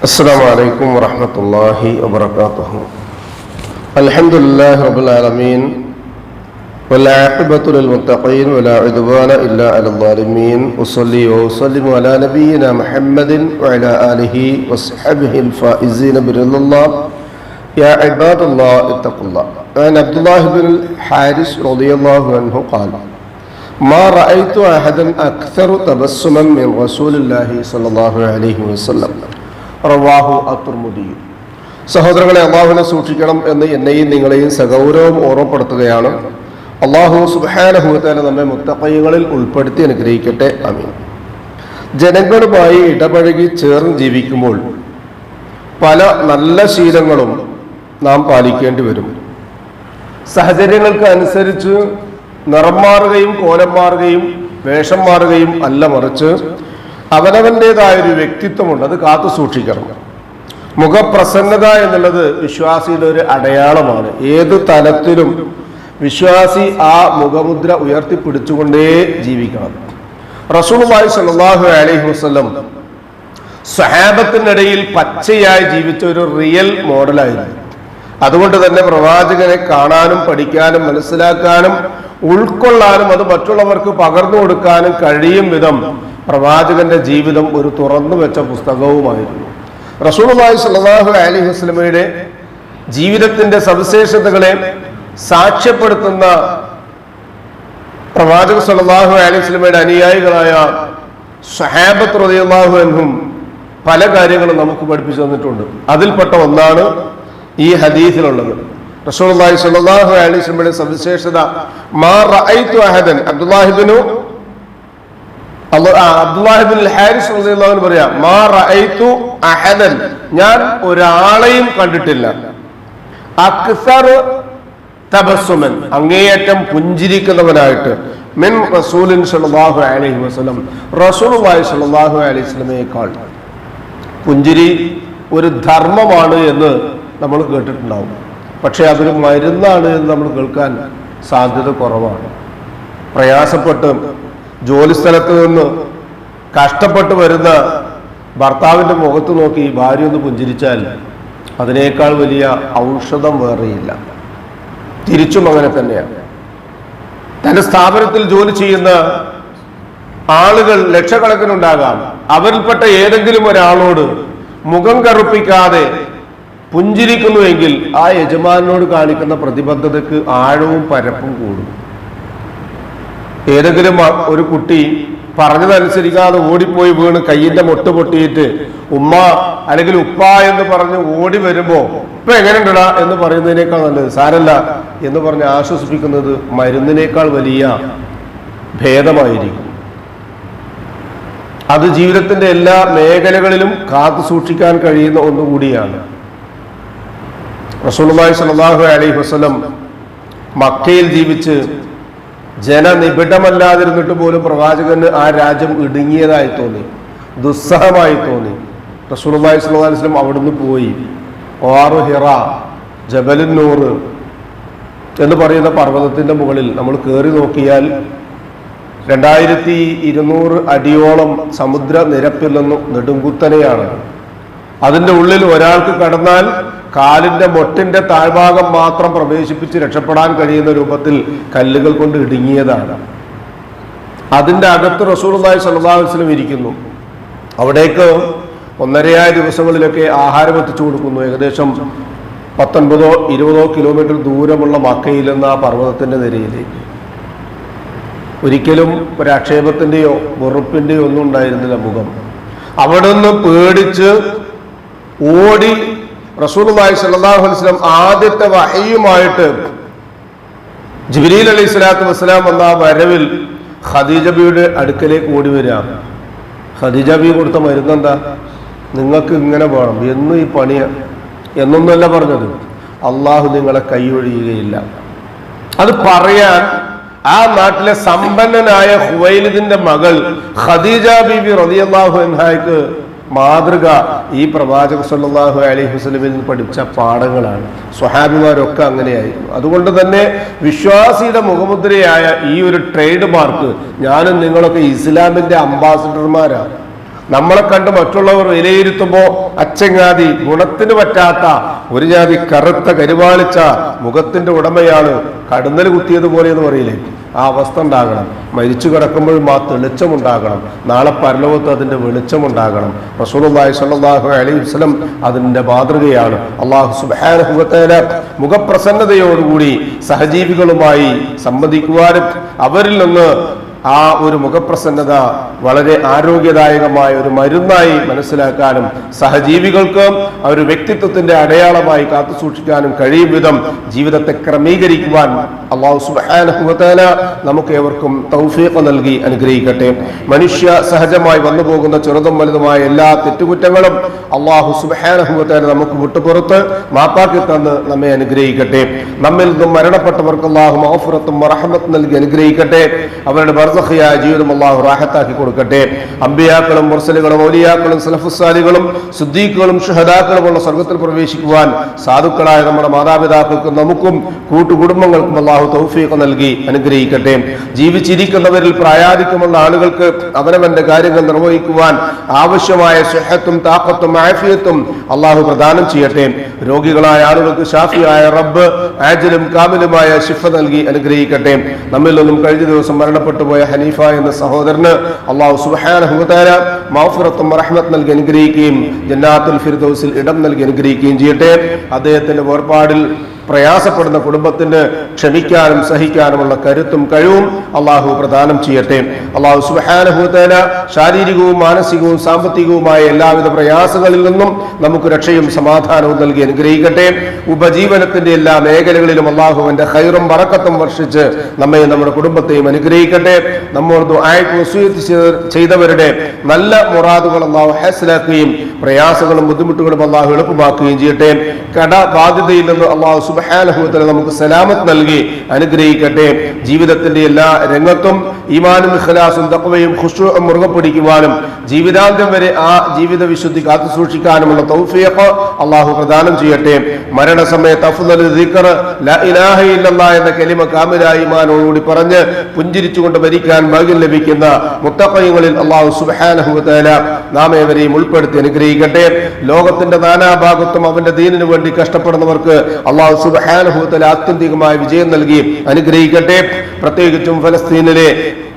السلام عليكم ورحمة الله وبركاته. الحمد لله رب العالمين والعاقبة للمتقين ولا عدوان إلا على الظالمين. أصلي وأسلم على نبينا محمد وعلى آله وصحبه الفائزين برضا الله. يا عباد الله اتقوا الله. عن عبد الله بن الحارث رضي الله عنه قال ما رأيت أحدا أكثر تبسما من رسول الله صلى الله عليه وسلم. റവാഹു അത്തുർമുദി. സഹോദരങ്ങളെ അള്ളാഹുവിനെ സൂക്ഷിക്കണം എന്ന് എന്നെയും നിങ്ങളെയും സഗൗരവം ഓർമ്മപ്പെടുത്തുകയാണ്. അള്ളാഹു സുബാനഹുത്താല നമ്മെ മുത്തപ്പയ്യങ്ങളിൽ ഉൾപ്പെടുത്തി അനുഗ്രഹിക്കട്ടെ. അമീൻ ജനങ്ങളുമായി ഇടപഴകി ചേർന്ന് ജീവിക്കുമ്പോൾ പല നല്ല ശീലങ്ങളും നാം പാലിക്കേണ്ടി വരും. സാഹചര്യങ്ങൾക്ക് അനുസരിച്ച് നിറം മാറുകയും കോലം മാറുകയും വേഷം മാറുകയും അല്ല മറിച്ച് അവനവന്റെതായ ഒരു വ്യക്തിത്വമുണ്ട്. അത് കാത്തു സൂക്ഷിക്കണം. മുഖപ്രസന്നത എന്നുള്ളത് വിശ്വാസിയുടെ ഒരു അടയാളമാണ്. ഏത് തലത്തിലും വിശ്വാസി ആ മുഖമുദ്ര ഉയർത്തിപ്പിടിച്ചുകൊണ്ടേ ജീവിക്കണം. റസൂലുള്ളാഹി സ്വല്ലല്ലാഹു അലൈഹി വസല്ലം സ്വഹാബത്തിനിടയിൽ പച്ചയായി ജീവിച്ച ഒരു റിയൽ മോഡലായിരുന്നു. അതുകൊണ്ട് തന്നെ പ്രവാചകനെ കാണാനും പഠിക്കാനും മനസ്സിലാക്കാനും ഉൾക്കൊള്ളാനും അത് മറ്റുള്ളവർക്ക് പകർന്നു കൊടുക്കാനും കഴിയും വിധം പ്രവാചകന്റെ ജീവിതം ഒരു തുറന്നു വെച്ച പുസ്തകവുമായിരുന്നു. റസൂലുള്ളാഹി സ്വല്ലല്ലാഹു അലി വസ്ലമയുടെ ജീവിതത്തിന്റെ സവിശേഷതകളെ സാക്ഷ്യപ്പെടുത്തുന്ന പ്രവാചക സല്ലാഹു അലി വസ്ലമയുടെ അനുയായികളായ സഹാബത്ത് റളിയല്ലാഹു എന്നും പല കാര്യങ്ങളും നമുക്ക് പഠിപ്പിച്ചു തന്നിട്ടുണ്ട്. അതിൽപ്പെട്ട ഒന്നാണ് ഈ ഹദീസിലുള്ളത്. റസൂലുള്ളാഹി സ്വല്ലല്ലാഹു അലി വസ്ലമയുടെ സവിശേഷത മാ റഅയ്തു അഹദൻ അബ്ദുല്ലാഹിബ്നു അബ്ദുല്ലാഹിബിൻ ഹാരിസ് റസൂലുള്ളാഹി പറയാ മാ അഹദൻ. ഞാൻ ഒരാളെയും കണ്ടിട്ടില്ല. അക്സർ തബസ്സുമൻ അങ്ങേയറ്റം പുഞ്ചിരിക്കുന്നവനായിട്ട്. മിൻ റസൂലിൻ സല്ലല്ലാഹു അലൈഹി വസല്ലം റസൂലുള്ളാഹി അലൈഹി പുഞ്ചിരി ഒരു ധർമ്മമാണ് എന്ന് നമ്മൾ കേട്ടിട്ടുണ്ടാവും. പക്ഷെ അതൊരു മരുന്നാണ് എന്ന് നമ്മൾ കേൾക്കാൻ സാധ്യത കുറവാണ്. പ്രയാസപ്പെട്ട് ജോലിസ്ഥലത്ത് നിന്ന് കഷ്ടപ്പെട്ട് വരുന്ന ഭർത്താവിന്റെ മുഖത്ത് നോക്കി ഭാര്യ ഒന്ന് പുഞ്ചിരിച്ചാൽ അതിനേക്കാൾ വലിയ ഔഷധം വേറെയില്ല. തിരിച്ചും അങ്ങനെ തന്നെയാണ്. തന്റെ സ്ഥാപനത്തിൽ ജോലി ചെയ്യുന്ന ആളുകൾ ലക്ഷക്കണക്കിനുണ്ടാകാം. അവരിൽപ്പെട്ട ഏതെങ്കിലും ഒരാളോട് മുഖം കറുപ്പിക്കാതെ പുഞ്ചിരിക്കുന്നുവെങ്കിൽ ആ യജമാനോട് കാണിക്കുന്ന പ്രതിബദ്ധതയ്ക്ക് ആഴവും പരപ്പും കൂടും. ഏതെങ്കിലും ഒരു കുട്ടി പറഞ്ഞതനുസരിക്കാതെ ഓടിപ്പോയി വീണ് കയ്യിന്റെ മൊട്ട് പൊട്ടിയിട്ട് ഉമ്മ അല്ലെങ്കിൽ ഉപ്പ എന്ന് പറഞ്ഞ് ഓടി വരുമ്പോ ഇപ്പൊ എങ്ങനെയുണ്ടടാ എന്ന് പറയുന്നതിനേക്കാൾ നല്ലത്? സാരല്ല എന്ന് പറഞ്ഞ് ആശ്വസിപ്പിക്കുന്നത് മരുന്നിനേക്കാൾ വലിയ ഭേദമായിരിക്കും. അത് ജീവിതത്തിന്റെ എല്ലാ മേഖലകളിലും കാത്തു സൂക്ഷിക്കാൻ കഴിയുന്ന ഒന്നുകൂടിയാണ് റസൂലുള്ളാഹി സ്വല്ലല്ലാഹു അലൈഹി വസ്ലം മക്കയിൽ ജീവിച്ച് ജനനിബിഡമല്ലാതിരുന്നിട്ട് പോലും പ്രവാചകന് ആ രാജ്യം ഇടുങ്ങിയതായി തോന്നി. ദുസ്സഹമായി തോന്നി. റസൂലുള്ളാഹി സുല്ലാസ്ലം അവിടുന്ന് പോയി. ഓറു ഹിറ ജബലിന്നൂർ എന്ന് പറയുന്ന പർവതത്തിന്റെ മുകളിൽ നമ്മൾ കയറി നോക്കിയാൽ രണ്ടായിരത്തി ഇരുന്നൂറ് അടിയോളം സമുദ്ര നിരപ്പിൽ നിന്നും നെടുങ്കുത്തനെയാണ്. അതിന്റെ ഉള്ളിൽ ഒരാൾക്ക് കടന്നാൽ കാലിന്റെ മൊട്ടിന്റെ താഴ്ഭാഗം മാത്രം പ്രവേശിപ്പിച്ച് രക്ഷപ്പെടാൻ കഴിയുന്ന രൂപത്തിൽ കല്ലുകൾ കൊണ്ട് ഇടുങ്ങിയതാണ്. അതിന്റെ അകത്ത് അലൈഹി വസല്ലം ഇരിക്കുന്നു. അവിടേക്ക് ഒന്നരയായ ദിവസങ്ങളിലൊക്കെ ആഹാരം എത്തിച്ചു കൊടുക്കുന്നു. ഏകദേശം പത്തൊൻപതോ ഇരുപതോ കിലോമീറ്റർ ദൂരമുള്ള മക്കയിൽ നിന്ന് ആ പർവതത്തിന്റെ നിരയിലേക്ക് ഒരിക്കലും ഒരാക്ഷേപത്തിന്റെയോ വെറുപ്പിന്റെയോ ഒന്നും ഉണ്ടായിരുന്നില്ല മുഖം. അവിടെ നിന്ന് പേടിച്ച് ഓടി റസൂലുള്ളാഹി സ്വല്ലല്ലാഹു അലൈഹി വസല്ലം ആദ്യത്തെ വഹയുമായിട്ട് ജിബ്രീൽ അലൈഹി സ്വലാത്തു വസ്സലാം എന്ന വരവിൽ ഖദീജ ബിയുടെ അടുക്കലേക്ക് ഓടി വരിക. ഖദീജ ബി കൊടുത്ത മരുന്നെന്താ നിങ്ങൾക്ക് ഇങ്ങനെ വേണം. എന്നും ഈ പണിയ എന്നൊന്നല്ല പറഞ്ഞത്. അള്ളാഹു നിങ്ങളെ കൈയൊഴിയുകയില്ല അത് പറയാൻ ആ നാട്ടിലെ സമ്പന്നനായ ഹുവൈലിദിന്റെ മകൾ ഖദീജ ബീബി റളിയല്ലാഹു അൻഹായ്ക്ക് മാതൃക ഈ പ്രവാചക സല്ലാഹു അലൈഹി വസല്ലമയിൽ നിന്ന് പഠിച്ച പാഠങ്ങളാണ്. സ്വഹാബിമാരൊക്കെ അങ്ങനെയായി. അതുകൊണ്ട് തന്നെ വിശ്വാസിയുടെ മുഖമുദ്രയായ ഈ ഒരു ട്രേഡ് മാർക്ക് ഞാനും നിങ്ങളൊക്കെ ഇസ്ലാമിന്റെ അംബാസിഡർമാരാണ് നമ്മളെ കണ്ട് മറ്റുള്ളവർ വിലയിരുത്തുമ്പോൾ അച്ചങ്ങാതി ഗുണത്തിന് പറ്റാത്ത ഒരു ജാതി കറുത്ത കരുവാളിച്ച മുഖത്തിന്റെ ഉടമയാണ് കടുന്നൽ കുത്തിയതുപോലെ എന്ന് പറയില്ലേ? ആ അവസ്ഥ ഉണ്ടാകണം. മരിച്ചു കിടക്കുമ്പോഴും ആ തെളിച്ചമുണ്ടാകണം നാളെ പരലോകത്ത് അതിന്റെ വെളിച്ചമുണ്ടാകണം റസൂലുള്ളാഹി സ്വല്ലല്ലാഹു അലൈഹി വസല്ലം അതിന്റെ മാതൃകയാണ്. അള്ളാഹു സുബ്ഹാനഹു വതആല മുഖപ്രസന്നതയോടുകൂടി സഹജീവികളുമായി സംവദിക്കുവാനും അവരിൽ നിന്ന് ആ ഒരു മുഖപ്രസന്നത വളരെ ആരോഗ്യദായകമായ ഒരു മരുന്നായി മനസ്സിലാക്കാനും സഹജീവികൾക്ക് ആ ഒരു വ്യക്തിത്വത്തിന്റെ അടയാളമായി കാത്തു സൂക്ഷിക്കാനും കഴിയും വിധം ജീവിതത്തെ ക്രമീകരിക്കുവാൻ അള്ളാഹു സുബാനഹുവല നമുക്ക് ഏവർക്കും തൗഫീഖ് നൽകി അനുഗ്രഹിക്കട്ടെ. മനുഷ്യ സഹജമായി വന്നു പോകുന്ന ചെറുതും വലുതുമായ എല്ലാ തെറ്റുകുറ്റങ്ങളും അള്ളാഹു സുബാനഹുവല നമുക്ക് വിട്ടുപുറത്ത് മാപ്പാക്കി തന്ന് നമ്മെ അനുഗ്രഹിക്കട്ടെ. നമ്മിൽ നിന്നും മരണപ്പെട്ടവർക്ക് അള്ളാഹു മഹഫുറത്തും റഹമത്ത് നൽകി അനുഗ്രഹിക്കട്ടെ. അവരുടെ ബർസഖിയായ ജീവിതം അള്ളാഹു റാഹത്താക്കി കൊടുക്കട്ടെ. അമ്പിയാക്കളും മുർസലുകളും ഔലിയാക്കളും സലഫുസാലികളും സുദ്ദീഖുകളും ഷഹദാക്കളുമുള്ള സ്വർഗത്തിൽ പ്രവേശിക്കുവാൻ സാധുക്കളായ നമ്മുടെ മാതാപിതാക്കൾക്കും നമുക്കും കൂട്ടുകുടുംബങ്ങൾക്കും അള്ളാഹു തൗഫീഖ് നൽകി അനുഗ്രഹിക്കട്ടെ. ജീവിച്ചിരിക്കുന്നവരിൽ പ്രായാധിക്യമുള്ള ആളുകൾക്ക് അവനവന്റെ കാര്യങ്ങൾ നിർവഹിക്കുവാൻ ആവശ്യമായ സ്വഹത്തും താക്കത്തും ആഫിയത്തും അള്ളാഹു പ്രദാനം ചെയ്യട്ടെ. രോഗികളായ ആളുകൾക്ക് ഷാഫിയായ റബ്ബ് ആജലും കാമിലുമായ ശിഫ നൽകി അനുഗ്രഹിക്കട്ടെ. നമ്മിൽ നിന്നും കഴിഞ്ഞ ദിവസം മരണപ്പെട്ടു ഹനീഫ എന്ന സഹോദരന് അള്ളാഹു സുബാനഹുദാര മൗഫുറത്തും റഹ്മത്ത് നൽകി അനുഗ്രഹിക്കുകയും ജന്നാത്തുൽ ഫിർദൌസിൽ ഇടം നൽകി അനുഗ്രഹിക്കുകയും ചെയ്യട്ടെ. അദ്ദേഹത്തിന്റെ വേർപാടിൽ പ്രയാസപ്പെടുന്ന കുടുംബത്തിന് ക്ഷമിക്കാനും സഹിക്കാനുമുള്ള കരുത്തും കഴിവും അള്ളാഹു പ്രദാനം ചെയ്യട്ടെ. അള്ളാഹു സുബാനഹുത്തേന ശാരീരികവും മാനസികവും സാമ്പത്തികവുമായ എല്ലാവിധ പ്രയാസങ്ങളിൽ നിന്നും നമുക്ക് രക്ഷയും സമാധാനവും നൽകി അനുഗ്രഹിക്കട്ടെ. ഉപജീവനത്തിന്റെ എല്ലാ മേഖലകളിലും അള്ളാഹുവിന്റെ ഹൈറും വറക്കത്തും വർഷിച്ച് നമ്മെ നമ്മുടെ കുടുംബത്തെയും അനുഗ്രഹിക്കട്ടെ. നമ്മോട് ആയിട്ട് ചെയ്തവരുടെ നല്ല മുറാദുകൾ അള്ളാഹു ഹാസിലാക്കുകയും പ്രയാസങ്ങളും ബുദ്ധിമുട്ടുകളും അള്ളാഹു എളുപ്പമാക്കുകയും ചെയ്യട്ടെ. കട ബാധ്യതയിൽ നിന്ന് അള്ളാഹു സുബഹാനഹുത്തല നമുക്ക് സലാമത്ത് നൽകി അനുഗ്രഹിക്കട്ടെ. ജീവിതത്തിന്റെ എല്ലാ രംഗത്തും ഈമാനും ഖലാസും തക്കവയും ഖുശൂഉം മുറുകെ പിടിക്കുവാനും ജീവിതാന്ത്യം വരെ ആ ജീവിത വിശുദ്ധി കാത്തു സൂക്ഷിക്കാനുമുള്ള തൗഫീഖ് അള്ളാഹു പ്രദാനം ചെയ്യട്ടെ. മരണസമയത്ത് അഫ്ദൽ ലാ ഇലാഹ എന്ന കലിമ കാമിലായി ഈമാനോടുകൂടി പറഞ്ഞ് പുഞ്ചിരിച്ചുകൊണ്ട് ഭരിക്കാൻ ഭാഗ്യം ലഭിക്കുന്ന മുത്തപ്പയങ്ങളിൽ അള്ളാഹു സുബ്ഹാനഹു വതആല നാം ഏവരെയും ഉൾപ്പെടുത്തി അനുഗ്രഹിക്കട്ടെ ലോകത്തിന്റെ നാനാഭാഗത്തും അവന്റെ ദീനിനു വേണ്ടി കഷ്ടപ്പെടുന്നവർക്ക് അള്ളാഹു സുബ്ഹാനഹു വതആല ആത്യന്തികമായ വിജയം നൽകി. അനുഗ്രഹിക്കട്ടെ? പ്രത്യേകിച്ചും ഫലസ്തീനിലെ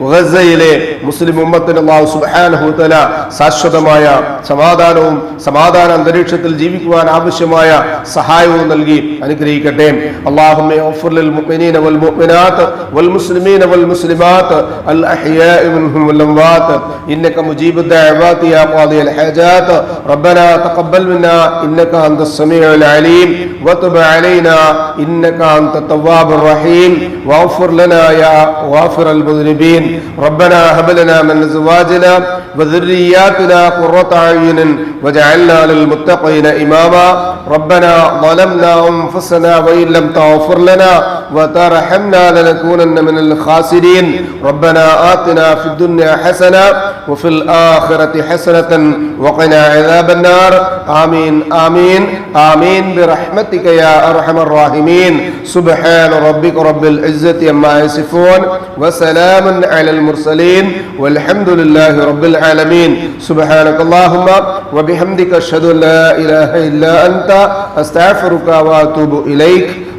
ഗസയിലെ മുസ്ലിം ഉമ്മത്തിന് അള്ളാഹു സുബ്ഹാനഹു വതആല ശാശ്വതമായ സമാധാനവും സമാധാന അന്തരീക്ഷത്തിൽ ജീവിക്കുവാൻ ആവശ്യമായ സഹായവും നൽകി അനുഗ്രഹിക്കട്ടെ اللهم اغفر للمؤمنين والمؤمنات والمسلمين والمسلمات الأحياء منهم والأموات إنك مجيب الدعوات يا قاضي الحاجات ربنا تقبل منا إنك أنت السميع العليم وتب علينا إنك أنت التواب الرحيم واغفر لنا يا غافر المذنبين ربنا هب لنا من أزواجنا وذرياتنا قرة أعين واجعلنا للمتقين إماما ربنا ظلمنا أنفسنا وإن لم تغفر لنا وترحمنا لنكونن من الخاسرين. ربنا آتنا في الدنيا حسنة وفي الآخرة حسنة وقنا عذاب النار. آمين آمين آمين. برحمتك يا أرحم الراحمين. سبحان ربك رب العزة عما يصفون وسلام على المرسلين والحمد لله رب العالمين. سبحانك اللهم وبحمدك أشهد أن لا إله إلا أنت أستغفرك وأتوب إليك.